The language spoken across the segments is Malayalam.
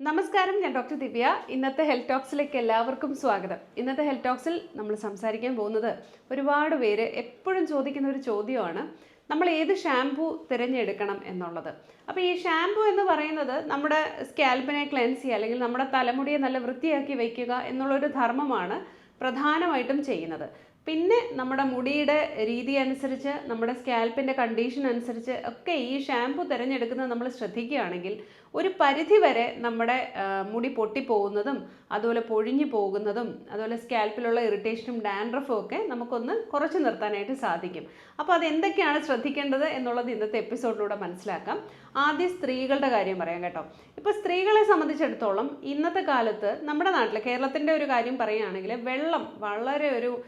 നമസ്കാരം ഞാൻ ഡോക്ടർ ദിവ്യ. ഇന്നത്തെ ഹെൽത്ത് ടോക്സിലേക്ക് എല്ലാവർക്കും സ്വാഗതം. ഇന്നത്തെ ഹെൽത്ത് ടോക്സിൽ നമ്മൾ സംസാരിക്കാൻ പോകുന്നത് ഒരുപാട് പേര് എപ്പോഴും ചോദിക്കുന്ന ഒരു ചോദ്യമാണ് നമ്മൾ ഏത് ഷാംപൂ തിരഞ്ഞെടുക്കണം എന്നുള്ളത്. അപ്പോൾ ഈ ഷാംപൂ എന്ന് പറയുന്നത് നമ്മുടെ സ്കാൽപ്പിനെ ക്ലെൻസ് ചെയ്യുക അല്ലെങ്കിൽ നമ്മുടെ തലമുടിയെ നല്ല വൃത്തിയാക്കി വയ്ക്കുക എന്നുള്ളൊരു ധർമ്മമാണ് പ്രധാനമായിട്ടും ചെയ്യുന്നത്. പിന്നെ നമ്മുടെ മുടിയുടെ രീതി അനുസരിച്ച് നമ്മുടെ സ്കാൽപ്പിന്റെ കണ്ടീഷൻ അനുസരിച്ച് ഒക്കെ ഈ ഷാംപൂ തിരഞ്ഞെടുക്കുന്നത് നമ്മൾ ശ്രദ്ധിക്കുകയാണെങ്കിൽ ഒരു പരിധിവരെ നമ്മുടെ മുടി പൊട്ടിപ്പോകുന്നതും അതുപോലെ പൊഴിഞ്ഞു പോകുന്നതും അതുപോലെ സ്കാൽപ്പിലുള്ള ഇറിറ്റേഷനും ഡാൻഡ്രഫും ഒക്കെ നമുക്കൊന്ന് കുറച്ച് നിർത്താനായിട്ട് സാധിക്കും. അപ്പോൾ അത് എന്തൊക്കെയാണ് ശ്രദ്ധിക്കേണ്ടത് എന്നുള്ളത് ഇന്നത്തെ എപ്പിസോഡിലൂടെ മനസ്സിലാക്കാം. ആദ്യം സ്ത്രീകളുടെ കാര്യം പറയാം കേട്ടോ. ഇപ്പോൾ സ്ത്രീകളെ സംബന്ധിച്ചിടത്തോളം ഇന്നത്തെ കാലത്ത് നമ്മുടെ നാട്ടിൽ കേരളത്തിന്റെ ഒരു കാര്യം പറയുകയാണെങ്കിൽ വെള്ളം വളരെ ഒരു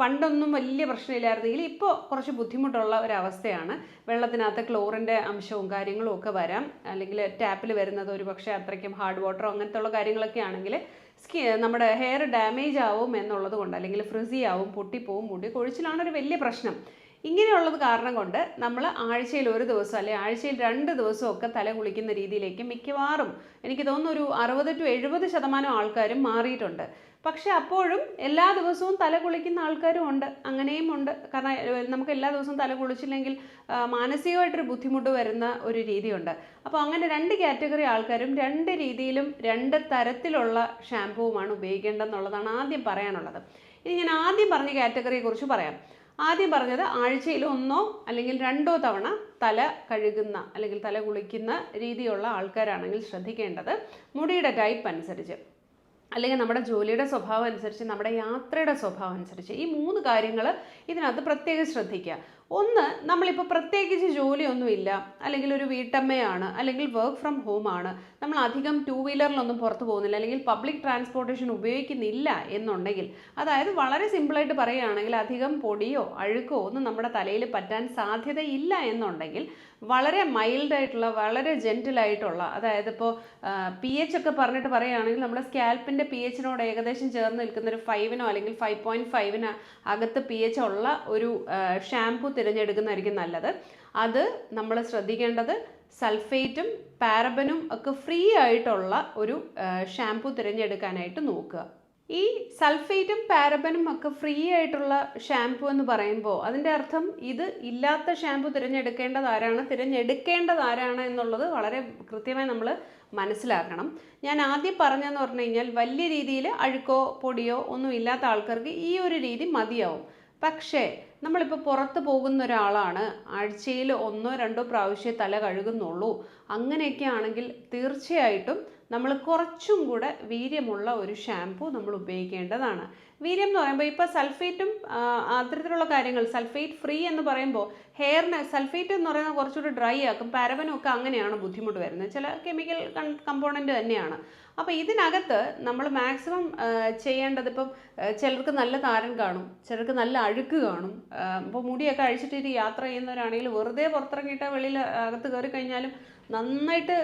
പണ്ടൊന്നും വലിയ പ്രശ്നമില്ലായിരുന്നെങ്കിൽ ഇപ്പോൾ കുറച്ച് ബുദ്ധിമുട്ടുള്ള ഒരവസ്ഥയാണ് വെള്ളത്തിനകത്ത് ക്ലോറിന്റെ അംശവും കാര്യങ്ങളും ഒക്കെ വരാം. അല്ലെങ്കിൽ ടാപ്പിൽ വരുന്നത് ഒരു പക്ഷേ അത്രയ്ക്കും ഹാർഡ് വാട്ടറോ അങ്ങനത്തെ ഉള്ള കാര്യങ്ങളൊക്കെ ആണെങ്കിൽ സ്കി നമ്മുടെ ഹെയർ ഡാമേജ് ആവും എന്നുള്ളത് കൊണ്ട് അല്ലെങ്കിൽ ഫ്രിസി ആവും പൊട്ടിപ്പോവും മുടി കൊഴിച്ചിലാണ് ഒരു വലിയ പ്രശ്നം. ഇങ്ങനെയുള്ളത് കാരണം കൊണ്ട് നമ്മൾ ആഴ്ചയിൽ ഒരു ദിവസം അല്ലെങ്കിൽ ആഴ്ചയിൽ രണ്ട് ദിവസമൊക്കെ തല കുളിക്കുന്ന രീതിയിലേക്ക് മിക്കവാറും എനിക്ക് തോന്നുന്നു ഒരു അറുപത് ടു എഴുപത് ശതമാനം ആൾക്കാരും മാറിയിട്ടുണ്ട്. പക്ഷെ അപ്പോഴും എല്ലാ ദിവസവും തല കുളിക്കുന്ന ആൾക്കാരും ഉണ്ട് അങ്ങനെയും ഉണ്ട്. കാരണം നമുക്ക് എല്ലാ ദിവസവും തല കുളിച്ചില്ലെങ്കിൽ മാനസികമായിട്ടൊരു ബുദ്ധിമുട്ട് വരുന്ന ഒരു രീതിയുണ്ട്. അപ്പോൾ അങ്ങനെ രണ്ട് കാറ്റഗറി ആൾക്കാരും രണ്ട് രീതിയിലും രണ്ട് തരത്തിലുള്ള ഷാമ്പുവുമാണ് ഉപയോഗിക്കേണ്ടതെന്നുള്ളതാണ് ആദ്യം പറയാനുള്ളത്. ഇനി ഞാൻ ആദ്യം പറഞ്ഞ കാറ്റഗറിയെ കുറിച്ച് പറയാം. ആദ്യം പറഞ്ഞത് ആഴ്ചയിൽ ഒന്നോ അല്ലെങ്കിൽ രണ്ടോ തവണ തല കഴുകുന്ന അല്ലെങ്കിൽ തല കുളിക്കുന്ന രീതിയുള്ള ആൾക്കാരാണെങ്കിൽ ശ്രദ്ധിക്കേണ്ടത് മുടിയുടെ ടൈപ്പ് അനുസരിച്ച്. അല്ലെങ്കിൽ നമ്മുടെ ജോലിയുടെ സ്വഭാവം അനുസരിച്ച് നമ്മുടെ യാത്രയുടെ സ്വഭാവം അനുസരിച്ച് ഈ മൂന്ന് കാര്യങ്ങൾ ഇതിനകത്ത് പ്രത്യേകം ശ്രദ്ധിക്കുക. ഒന്ന് നമ്മളിപ്പോൾ പ്രത്യേകിച്ച് ജോലിയൊന്നുമില്ല. അല്ലെങ്കിൽ ഒരു വീട്ടമ്മയാണ് അല്ലെങ്കിൽ വർക്ക് ഫ്രം ഹോം ആണ്. നമ്മൾ അധികം ടു വീലറിലൊന്നും പുറത്ത് പോകുന്നില്ല അല്ലെങ്കിൽ പബ്ലിക് ട്രാൻസ്പോർട്ടേഷൻ ഉപയോഗിക്കുന്നില്ല എന്നുണ്ടെങ്കിൽ. അതായത് വളരെ സിമ്പിളായിട്ട് പറയുകയാണെങ്കിൽ അധികം പൊടിയോ അഴുക്കോ ഒന്നും നമ്മുടെ തലയിൽ പറ്റാൻ സാധ്യതയില്ല എന്നുണ്ടെങ്കിൽ വളരെ മൈൽഡായിട്ടുള്ള വളരെ ജെന്റിലായിട്ടുള്ള അതായത് ഇപ്പോൾ പി എച്ച് ഒക്കെ പറഞ്ഞിട്ട് പറയുകയാണെങ്കിൽ നമ്മുടെ സ്കാൽപ്പിന്റെ പി എച്ചിനോട് ഏകദേശം ചേർന്ന് നിൽക്കുന്ന ഒരു ഫൈവിനോ അല്ലെങ്കിൽ ഫൈവ് പോയിന്റ് ഫൈവിന് അകത്ത് പി എച്ച് ഉള്ള ഒരു ഷാംപൂ തിരഞ്ഞെടുക്കുന്നതായിരിക്കും നല്ലത്. അത് നമ്മൾ ശ്രദ്ധിക്കേണ്ടത് സൾഫേറ്റും പാരബനും ഒക്കെ ഫ്രീ ആയിട്ടുള്ള ഒരു ഷാംപൂ തിരഞ്ഞെടുക്കാനായിട്ട് നോക്കുക. ഈ സൾഫേറ്റും പാരബനും ഒക്കെ ഫ്രീ ആയിട്ടുള്ള ഷാംപൂ എന്ന് പറയുമ്പോൾ അതിന്റെ അർത്ഥം ഇത് ഇല്ലാത്ത ഷാംപൂ തിരഞ്ഞെടുക്കേണ്ടത് ആരാണ്? തിരഞ്ഞെടുക്കേണ്ടത് ആരാണ് എന്നുള്ളത് വളരെ കൃത്യമായി നമ്മൾ മനസ്സിലാക്കണം. ഞാൻ ആദ്യം പറഞ്ഞതെന്ന് പറഞ്ഞു കഴിഞ്ഞാൽ വലിയ രീതിയിൽ അഴുക്കോ പൊടിയോ ഒന്നും ഇല്ലാത്ത ആൾക്കാർക്ക് ഈ ഒരു രീതി മതിയാവും. പക്ഷേ നമ്മളിപ്പോൾ പുറത്ത് പോകുന്ന ഒരാളാണ് ആഴ്ചയിൽ ഒന്നോ രണ്ടോ പ്രാവശ്യം തല കഴുകുന്നുള്ളൂ. അങ്ങനെയൊക്കെ ആണെങ്കിൽ തീർച്ചയായിട്ടും നമ്മൾ കുറച്ചും കൂടെ വീര്യമുള്ള ഒരു ഷാംപൂ നമ്മൾ ഉപയോഗിക്കേണ്ടതാണ്. വീര്യം എന്ന് പറയുമ്പോൾ ഇപ്പോൾ സൾഫേറ്റും അത്തരത്തിലുള്ള കാര്യങ്ങൾ സൾഫേറ്റ് ഫ്രീ എന്ന് പറയുമ്പോൾ ഹെയറിന് സൾഫേറ്റ് എന്ന് പറയുന്നത് കുറച്ചുകൂടി ഡ്രൈ ആക്കും പരവനും ഒക്കെ അങ്ങനെയാണ് ബുദ്ധിമുട്ട് വരുന്നത്. ചില കെമിക്കൽ കമ്പോണന്റ് തന്നെയാണ്. അപ്പോൾ ഇതിനകത്ത് നമ്മൾ മാക്സിമം ചെയ്യേണ്ടത് ഇപ്പം ചിലർക്ക് നല്ല താരൻ കാണും ചിലർക്ക് നല്ല അഴുക്ക് കാണും. ഇപ്പോൾ മുടിയൊക്കെ അഴിച്ചിട്ട് യാത്ര ചെയ്യുന്നവരാണെങ്കിൽ വെറുതെ പുറത്തിറങ്ങിയിട്ട് വെളിയിൽ അകത്ത് കയറി കഴിഞ്ഞാലും നന്നായിട്ട്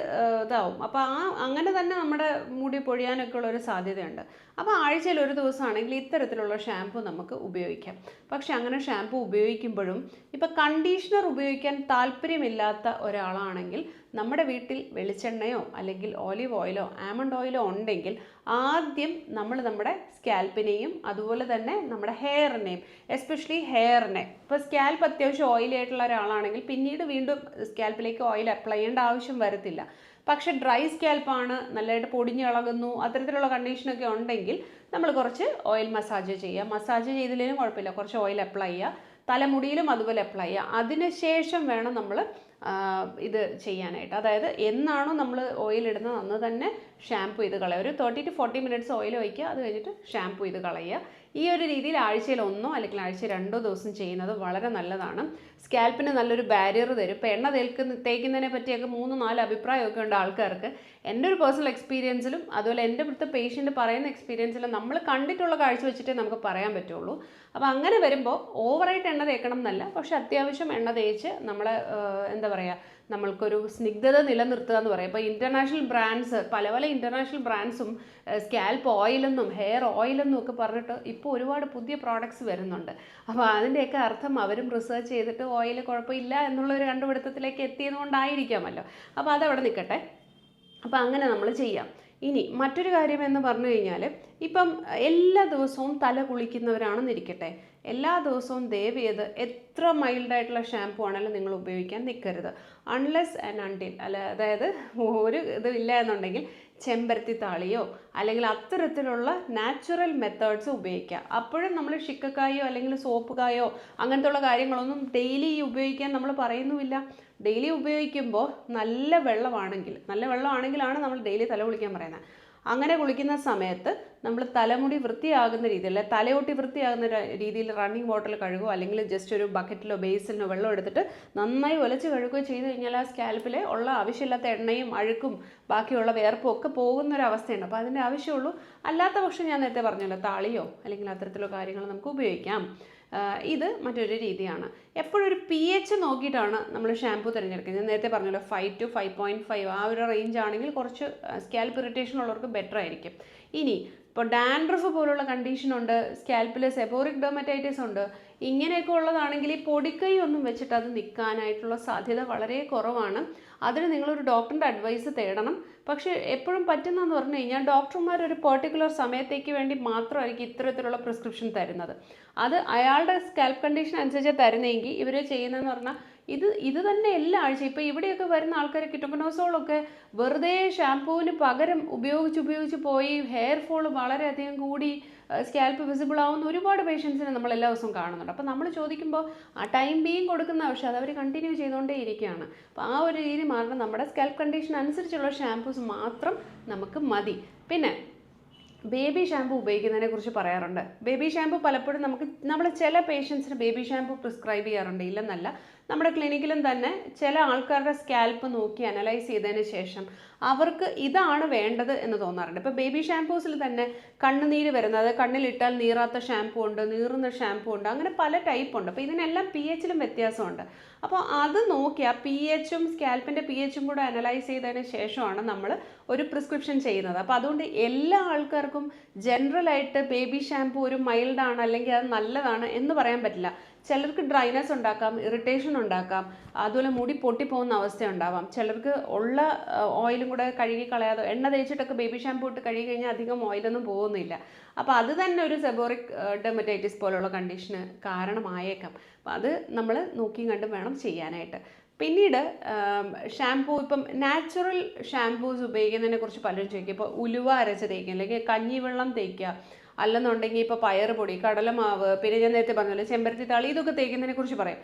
ഇതാവും. അപ്പോൾ ആ അങ്ങനെ തന്നെ നമ്മുടെ മുടി പൊഴിയാനൊക്കെ ഉള്ള ഒരു സാധ്യതയുണ്ട്. അപ്പോൾ ആഴ്ചയിൽ ഒരു ദിവസമാണെങ്കിൽ ഇത്തരത്തിലുള്ള ഷാമ്പു നമുക്ക് ഉപയോഗിക്കാം. പക്ഷെ അങ്ങനെ ഷാമ്പു ഉപയോഗിക്കുമ്പോഴും ഇപ്പോൾ കണ്ടീഷണർ ഉപയോഗിക്കാൻ താല്പര്യമില്ലാത്ത ഒരാളാണെങ്കിൽ നമ്മുടെ വീട്ടിൽ വെളിച്ചെണ്ണയോ അല്ലെങ്കിൽ ഓലിവ് ഓയിലോ ആമണ്ട് ഓയിലോ ഉണ്ടെങ്കിൽ ആദ്യം നമ്മൾ നമ്മുടെ സ്കാൽപ്പിനെയും അതുപോലെ തന്നെ നമ്മുടെ ഹെയറിനെയും എസ്പെഷ്യലി ഹെയറിനെ. ഇപ്പോൾ സ്കാൽപ്പ് അത്യാവശ്യം ഓയിലി ആയിട്ടുള്ള ഒരാളാണെങ്കിൽ പിന്നീട് വീണ്ടും സ്കാൽപ്പിലേക്ക് ഓയിൽ അപ്ലൈ ചെയ്യേണ്ട ആവശ്യം വരത്തില്ല. പക്ഷേ ഡ്രൈ സ്കാൽപ്പാണ് നല്ലതായിട്ട് പൊടിഞ്ഞ് ഇളകുന്നു അത്തരത്തിലുള്ള കണ്ടീഷനൊക്കെ ഉണ്ടെങ്കിൽ നമ്മൾ കുറച്ച് ഓയിൽ മസാജ് ചെയ്യുക മസാജ് ചെയ്തില്ലെങ്കിലും കുഴപ്പമില്ല. കുറച്ച് ഓയിൽ അപ്ലൈ ചെയ്യുക തലമുടിയിലും അതുപോലെ അപ്ലൈ ചെയ്യുക അതിനുശേഷം വേണം നമ്മൾ ഇത് ചെയ്യാനായിട്ട്. അതായത് എന്നാണോ നമ്മൾ ഓയിൽ ഇടുന്നത് അന്ന് തന്നെ ഷാംപൂ ചെയ്ത് കളയുക. ഒരു thirty to forty minutes oil ഒഴിക്കുക. അത് കഴിഞ്ഞിട്ട് ഷാംപൂ ചെയ്ത് കളയുക. ഈ ഒരു രീതിയിൽ ആഴ്ചയിൽ ഒന്നോ അല്ലെങ്കിൽ ആഴ്ച രണ്ടോ ദിവസം ചെയ്യുന്നത് വളരെ നല്ലതാണ്. സ്കാൽപ്പിന് നല്ലൊരു ബാരിയർ തരും. ഇപ്പോൾ എണ്ണ തേൽക്കുന്ന തേക്കുന്നതിനെ പറ്റിയൊക്കെ മൂന്ന് നാല് അഭിപ്രായമൊക്കെ ഉണ്ട് ആൾക്കാർക്ക്. എന്റെ ഒരു പേഴ്സണൽ എക്സ്പീരിയൻസിലും അതുപോലെ എന്റെ ഇവിടുത്തെ പേഷ്യന്റ് പറയുന്ന എക്സ്പീരിയൻസിലും നമ്മൾ കണ്ടിട്ടുള്ള കാഴ്ച വെച്ചിട്ടേ നമുക്ക് പറയാൻ പറ്റുള്ളൂ. അപ്പോൾ അങ്ങനെ വരുമ്പോൾ ഓവറായിട്ട് എണ്ണ തേക്കണം എന്നല്ല പക്ഷെ അത്യാവശ്യം എണ്ണ തേച്ച് നമ്മൾ എന്താ പറയുക നമ്മൾക്കൊരു സ്നിഗ്ധത നിലനിർത്തുക എന്ന് പറയും. ഇപ്പോൾ ഇന്റർനാഷണൽ ബ്രാൻഡ്സ് പല പല ഇന്റർനാഷണൽ ബ്രാൻഡ്സും സ്കാൽപ്പ് ഓയിലെന്നും ഹെയർ ഓയിലെന്നും ഒക്കെ പറഞ്ഞിട്ട് ഇപ്പോൾ ഒരുപാട് പുതിയ പ്രോഡക്ട്സ് വരുന്നുണ്ട്. അപ്പോൾ അതിന്റെയൊക്കെ അർത്ഥം അവരും റിസർച്ച് ചെയ്തിട്ട് ഓയിൽ കുഴപ്പമില്ല എന്നുള്ള ഒരു കണ്ടുപിടുത്തത്തിലേക്ക് എത്തിയത് കൊണ്ടായിരിക്കാമല്ലോ അപ്പോൾ അതവിടെ നിൽക്കട്ടെ. അപ്പോൾ അങ്ങനെ നമ്മൾ ചെയ്യാം. ഇനി മറ്റൊരു കാര്യം എന്ന് പറഞ്ഞു കഴിഞ്ഞാൽ ഇപ്പം എല്ലാ ദിവസവും തല കുളിക്കുന്നവരാണെന്നിരിക്കട്ടെ എല്ലാ ദിവസവും ദയവ് എത്ര മൈൽഡായിട്ടുള്ള ഷാമ്പു ആണെങ്കിലും നിങ്ങൾ ഉപയോഗിക്കാൻ നിൽക്കരുത് അൺലെസ് ആൻഡ് അൺടിൽ അല്ല അതായത് ഒരു ഇതും ഇല്ല എന്നുണ്ടെങ്കിൽ ചെമ്പരത്തി താളിയോ അല്ലെങ്കിൽ അത്തരത്തിലുള്ള നാച്ചുറൽ മെത്തേഡ്സ് ഉപയോഗിക്കുക. അപ്പോഴും നമ്മൾ ഷിക്കക്കായോ അല്ലെങ്കിൽ സോപ്പ് കായോ അങ്ങനത്തെ ഉള്ള കാര്യങ്ങളൊന്നും ഡെയിലി ഉപയോഗിക്കാൻ നമ്മൾ പറയുന്നുമില്ല. ഡെയിലി ഉപയോഗിക്കുമ്പോൾ നല്ല വെള്ളമാണെങ്കിൽ നല്ല വെള്ളമാണെങ്കിലാണ് നമ്മൾ ഡെയിലി തല കുളിക്കാൻ പറയുന്നത്. അങ്ങനെ കുളിക്കുന്ന സമയത്ത് നമ്മൾ തലമുടി വൃത്തിയാകുന്ന രീതിയിൽ തലയോട്ടി വൃത്തിയാകുന്ന രീതിയിൽ റണ്ണിങ് വാട്ടറിൽ കഴുകുക അല്ലെങ്കിൽ ജസ്റ്റ് ഒരു ബക്കറ്റിലോ ബേസിലോ വെള്ളം എടുത്തിട്ട് നന്നായി ഒലച്ച് കഴുകുകയോ ചെയ്ത് കഴിഞ്ഞാൽ ആ സ്കാൽപ്പിലെ ഉള്ള ആവശ്യമില്ലാത്ത എണ്ണയും അഴുക്കും ബാക്കിയുള്ള വേർപ്പും ഒക്കെ പോകുന്ന ഒരു അവസ്ഥയുണ്ട് അപ്പോൾ അതിന്റെ ആവശ്യമുള്ളൂ. അല്ലാത്ത പക്ഷം ഞാൻ നേരത്തെ പറഞ്ഞല്ലോ താളിയോ അല്ലെങ്കിൽ അത്തരത്തിലുള്ള കാര്യങ്ങൾ നമുക്ക് ഉപയോഗിക്കാം. ഇത് മറ്റൊരു രീതിയാണ്. എപ്പോഴും ഒരു പി എച്ച് നോക്കിയിട്ടാണ് നമ്മൾ ഷാമ്പു തിരഞ്ഞെടുക്കുന്നത്. ഞാൻ നേരത്തെ പറഞ്ഞല്ലോ five to five point five ആ ഒരു റേഞ്ച് ആണെങ്കിൽ കുറച്ച് സ്കാൽപ്പ് ഇറിറ്റേഷൻ ഉള്ളവർക്ക് ബെറ്റർ ആയിരിക്കും. ഇനി ഇപ്പോൾ ഡാൻഡ്രഫ് പോലുള്ള കണ്ടീഷൻ ഉണ്ട് സ്കാൽപ്പിൽ സെബോറിക് ഡെർമറ്റൈറ്റിസ് ഉണ്ട്. ഇങ്ങനെയൊക്കെ ഉള്ളതാണെങ്കിൽ ഈ പൊടിക്കൈ ഒന്നും വെച്ചിട്ട് അത് നിൽക്കാനായിട്ടുള്ള സാധ്യത വളരെ കുറവാണ്. അതിന് നിങ്ങളൊരു ഡോക്ടറിന്റെ അഡ്വൈസ് തേടണം. പക്ഷേ എപ്പോഴും പറ്റുന്നതെന്ന് പറഞ്ഞു കഴിഞ്ഞാൽ ഡോക്ടർമാർ ഒരു പെർട്ടിക്കുലർ സമയത്തേക്ക് വേണ്ടി മാത്രമായിരിക്കും ഇത്തരത്തിലുള്ള പ്രിസ്ക്രിപ്ഷൻ തരുന്നത്. അത് അയാളുടെ സ്കാൽപ്പ് കണ്ടീഷൻ അനുസരിച്ച് തരുന്നതെങ്കിൽ ഇവർ ചെയ്യുന്നതെന്ന് പറഞ്ഞാൽ ഇത് ഇത് തന്നെ എല്ലാ ആഴ്ച ഇപ്പോൾ ഇവിടെയൊക്കെ വരുന്ന ആൾക്കാർ കിറ്റോക്കനോസോളൊക്കെ വെറുതെ ഷാംപൂവിന് പകരം ഉപയോഗിച്ച് ഉപയോഗിച്ച് പോയി ഹെയർ ഫോൾ വളരെയധികം കൂടി സ്കാൽപ്പ് വിസിബിൾ ആവുന്ന ഒരുപാട് പേഷ്യൻസിനെ നമ്മൾ എല്ലാ ദിവസവും കാണുന്നുണ്ട്. അപ്പോൾ നമ്മൾ ചോദിക്കുമ്പോൾ ആ ടൈം ബീയും കൊടുക്കുന്ന പക്ഷേ അത് അവർ കണ്ടിന്യൂ ചെയ്തുകൊണ്ടേ ഇരിക്കുകയാണ്. അപ്പോൾ ആ ഒരു രീതി മാറണം. നമ്മുടെ സ്കാൽപ്പ് കണ്ടീഷൻ അനുസരിച്ചുള്ള ഷാംപൂസ് മാത്രം നമുക്ക് മതി. പിന്നെ ബേബി ഷാമ്പു ഉപയോഗിക്കുന്നതിനെ കുറിച്ച് പറയാറുണ്ട്. ബേബി ഷാമ്പു പലപ്പോഴും നമുക്ക് നമ്മൾ ചില പേഷ്യൻസിന് ബേബി ഷാമ്പു പ്രിസ്ക്രൈബ് ചെയ്യാറുണ്ട്. ഇല്ലെന്നല്ല നമ്മുടെ ക്ലിനിക്കിലും തന്നെ ചില ആൾക്കാരുടെ സ്കാൽപ്പ് നോക്കി അനലൈസ് ചെയ്തതിന് ശേഷം അവർക്ക് ഇതാണ് വേണ്ടത് എന്ന് തോന്നാറുണ്ട്. ഇപ്പോൾ ബേബി ഷാംപൂസിൽ തന്നെ കണ്ണുനീര് വരുന്നത് കണ്ണിലിട്ടാൽ നീറാത്ത ഷാംപൂ ഉണ്ട് നീറുന്ന ഷാംപൂ ഉണ്ട് അങ്ങനെ പല ടൈപ്പ് ഉണ്ട്. അപ്പോൾ ഇതിനെല്ലാം പി എച്ചിലും വ്യത്യാസമുണ്ട്. അപ്പോൾ അത് നോക്കി ആ പി എച്ചും സ്കാൽപ്പിന്റെ പി എച്ചും കൂടെ അനലൈസ് ചെയ്തതിന് ശേഷമാണ് നമ്മൾ ഒരു പ്രിസ്ക്രിപ്ഷൻ ചെയ്യുന്നത്. അപ്പോൾ അതുകൊണ്ട് എല്ലാ ആൾക്കാർക്കും ജനറലായിട്ട് ബേബി ഷാംപൂ ഒരു മൈൽഡാണ് അല്ലെങ്കിൽ അത് നല്ലതാണ് എന്ന് പറയാൻ പറ്റില്ല. ചിലർക്ക് ഡ്രൈനസ് ഉണ്ടാക്കാം ഇറിറ്റേഷൻ ഉണ്ടാക്കാം അതുപോലെ മുടി പൊട്ടിപ്പോകുന്ന അവസ്ഥ ഉണ്ടാവാം ചിലർക്ക് ഉള്ള ഓയിലും കൂടെ കഴുകി കളയാതെ എണ്ണ തേച്ചിട്ടൊക്കെ ബേബി ഷാമ്പൂ ഇട്ട് കഴുകി കഴിഞ്ഞാൽ അധികം ഓയിലൊന്നും പോകുന്നില്ല. അപ്പോൾ അത് തന്നെ ഒരു സെബോറിക് ഡെമറ്റൈറ്റിസ് പോലുള്ള കണ്ടീഷന് കാരണമായേക്കാം. അപ്പം അത് നമ്മൾ നോക്കിയും കണ്ടും വേണം ചെയ്യാനായിട്ട്. പിന്നീട് ഷാംപൂ ഇപ്പം നാച്ചുറൽ ഷാംപൂസ് ഉപയോഗിക്കുന്നതിനെ കുറിച്ച് പലരും ചോദിക്കും. ഇപ്പോൾ ഉലുവ അരച്ച് തേക്കുക അല്ലെങ്കിൽ കഞ്ഞിവെള്ളം തേക്കുക അല്ലെന്നുണ്ടെങ്കിൽ ഇപ്പോൾ പയറുപൊടി കടലമാവ് പിന്നെ ഞാൻ നേരത്തെ പറഞ്ഞല്ലോ ചെമ്പരത്തി താളി ഇതൊക്കെ തേക്കുന്നതിനെ കുറിച്ച് പറയാം.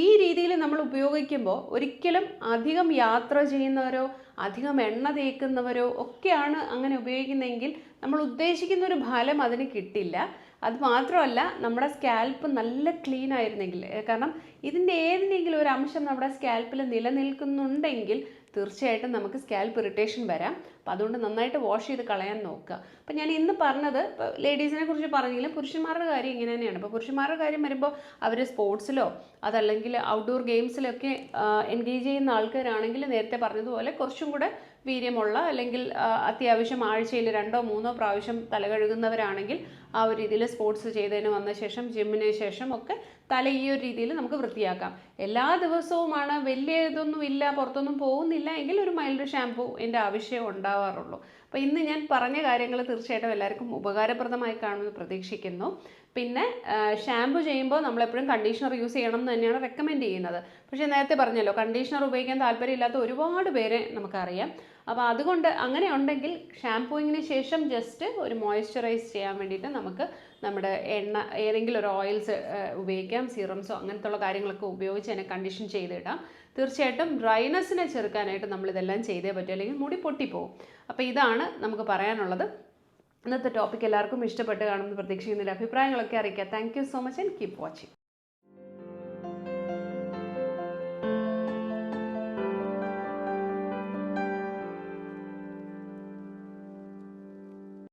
ഈ രീതിയിൽ നമ്മൾ ഉപയോഗിക്കുമ്പോൾ ഒരിക്കലും അധികം യാത്ര ചെയ്യുന്നവരോ അധികം എണ്ണ തേക്കുന്നവരോ ഒക്കെയാണ് അങ്ങനെ ഉപയോഗിക്കുന്നതെങ്കിൽ നമ്മൾ ഉദ്ദേശിക്കുന്ന ഒരു ഫലം അതിന് കിട്ടില്ല. അത് മാത്രമല്ല നമ്മുടെ സ്കാൽപ്പ് നല്ല ക്ലീൻ ആയിരുന്നെങ്കിൽ കാരണം ഇതിന്റെ ഏതെങ്കിലും ഒരു അംശം നമ്മുടെ സ്കാൽപ്പിൽ നിലനിൽക്കുന്നുണ്ടെങ്കിൽ തീർച്ചയായിട്ടും നമുക്ക് സ്കാൽപ്പ് ഇറിറ്റേഷൻ വരാം. അപ്പം അതുകൊണ്ട് നന്നായിട്ട് വാഷ് ചെയ്ത് കളയാൻ നോക്കുക. അപ്പം ഞാൻ ഇന്ന് പറഞ്ഞത് ലേഡീസിനെ കുറിച്ച് പറഞ്ഞെങ്കിലും പുരുഷന്മാരുടെ കാര്യം ഇങ്ങനെ തന്നെയാണ്. അപ്പോൾ പുരുഷന്മാരുടെ കാര്യം വരുമ്പോൾ അവർ സ്പോർട്സിലോ അതല്ലെങ്കിൽ ഔട്ട്ഡോർ ഗെയിംസിലൊക്കെ എൻഗേജ് ചെയ്യുന്ന ആൾക്കാരാണെങ്കിൽ നേരത്തെ പറഞ്ഞതുപോലെ കുറച്ചും കൂടെ വീര്യമുള്ള അല്ലെങ്കിൽ അത്യാവശ്യം ആഴ്ചയിൽ രണ്ടോ മൂന്നോ പ്രാവശ്യം തല കഴുകുന്നവരാണെങ്കിൽ ആ ഒരു രീതിയിൽ സ്പോർട്സ് ചെയ്തതിന് വന്ന ശേഷം ജിമ്മിന് ശേഷം ഒക്കെ തല ഈ ഒരു രീതിയിൽ നമുക്ക് വൃത്തിയാക്കാം. എല്ലാ ദിവസവുമാണ് വലിയ ഇതൊന്നും ഇല്ല പുറത്തൊന്നും പോകുന്നില്ല എങ്കിൽ ഒരു മൈൽഡ് ഷാംപൂ എന്റെ ആവശ്യം ഉണ്ടാവാറുള്ളൂ. അപ്പോൾ ഇന്ന് ഞാൻ പറഞ്ഞ കാര്യങ്ങൾ തീർച്ചയായിട്ടും എല്ലാവർക്കും ഉപകാരപ്രദമായി കാണുമെന്ന് പ്രതീക്ഷിക്കുന്നു. പിന്നെ ഷാമ്പു ചെയ്യുമ്പോൾ നമ്മളെപ്പോഴും കണ്ടീഷണർ യൂസ് ചെയ്യണം എന്ന് തന്നെയാണ് റെക്കമെൻഡ് ചെയ്യുന്നത്. പക്ഷേ നേരത്തെ പറഞ്ഞല്ലോ കണ്ടീഷണർ ഉപയോഗിക്കാൻ താല്പര്യമില്ലാത്ത ഒരുപാട് പേരെ നമുക്കറിയാം. അപ്പോൾ അതുകൊണ്ട് അങ്ങനെ ഉണ്ടെങ്കിൽ ഷാംപൂയിങ്ങിന് ശേഷം ജസ്റ്റ് ഒരു മോയ്സ്ചറൈസ് ചെയ്യാൻ വേണ്ടിയിട്ട് നമുക്ക് നമ്മുടെ എണ്ണ ഏതെങ്കിലും ഒരു ഓയിൽസ് ഉപയോഗിക്കാം. സീറംസോ അങ്ങനത്തെ ഉള്ള കാര്യങ്ങളൊക്കെ ഉപയോഗിച്ച് അതിനെ കണ്ടീഷൻ ചെയ്തിടാം. തീർച്ചയായിട്ടും ഡ്രൈനെസ്സിനെ ചെറുക്കാനായിട്ട് നമ്മളിതെല്ലാം ചെയ്തേ പറ്റൂ. അല്ലെങ്കിൽ മുടി പൊട്ടിപ്പോവും. അപ്പോൾ ഇതാണ് നമുക്ക് പറയാനുള്ളത്. ഇന്നത്തെ ടോപ്പിക് എല്ലാവർക്കും ഇഷ്ടപ്പെട്ട് കാണുമെന്ന് പ്രതീക്ഷിക്കുന്നില്ല അഭിപ്രായങ്ങളൊക്കെ അറിയിക്കുക. Thank you so much and keep watching